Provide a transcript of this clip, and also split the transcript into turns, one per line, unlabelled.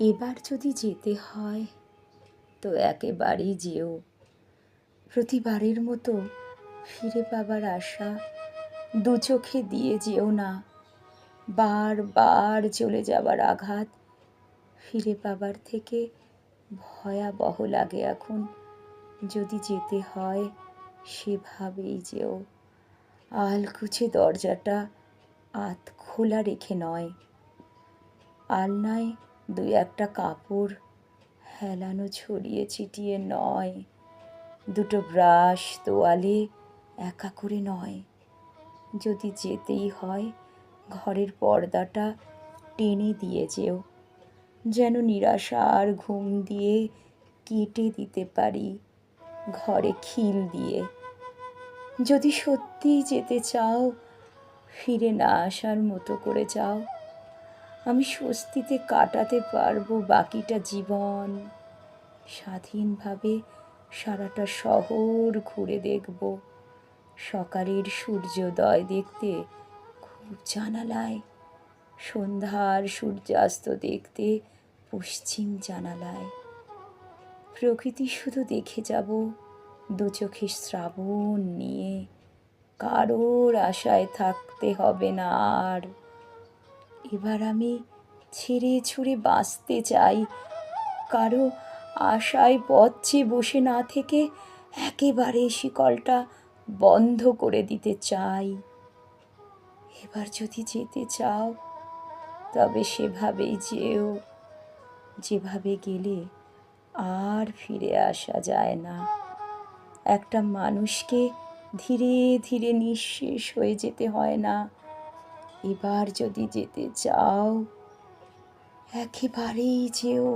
এবার যদি যেতে হয়, তো একেবারেই যেও। প্রতিবারের মতো ফিরে পাবার আশা দু চোখে দিয়ে যেও না। বারবার চলে যাবার আঘাত ফিরে পাবার থেকে ভয়াবহ লাগে এখন। যদি যেতে হয়, সেভাবেই যেও। আলকুচে দরজাটা আত খোলা রেখে নয়। আলনায় দুই একটা কাপড় হেলানো, ছড়িয়ে ছিটিয়ে নয়। দুটো ব্রাশ তোয়ালে একা করে নয়। যদি যেতেই হয়, ঘরের পর্দাটা টেনে দিয়ে যেও। যেন নিরাশার ঘুম দিয়ে কেটে দিতে পারি, ঘরে খিল দিয়ে। যদি সত্যিই যেতে চাও, ফিরে না আসার মতো করে যাও। আমি স্বস্তিতে কাটাতে পারব বাকিটা জীবন। স্বাধীনভাবে সারাটা শহর ঘুরে দেখব। সকালের সূর্যোদয় দেখতে খুব জানালায়, সন্ধ্যার সূর্যাস্ত দেখতে পশ্চিম জানালায়। প্রকৃতি শুধু দেখে যাব, দু চোখে শ্রাবণ নিয়ে। কারোর আশায় থাকতে হবে না আর। এবার আমি ছিঁড়ে ছুঁড়ে বাঁচতে চাই। কারও আশায় পথে বসে না থেকে একেবারে শিকলটা বন্ধ করে দিতে চাই। এবার যদি যেতে চাও, তবে সেভাবেই যেও। যেভাবে গেলে আর ফিরে আসা যায় না। একটা মানুষকে ধীরে ধীরে নিঃশেষ হয়ে যেতে হয় না। এবার যদি যেতে চাও একেবারেই যেও।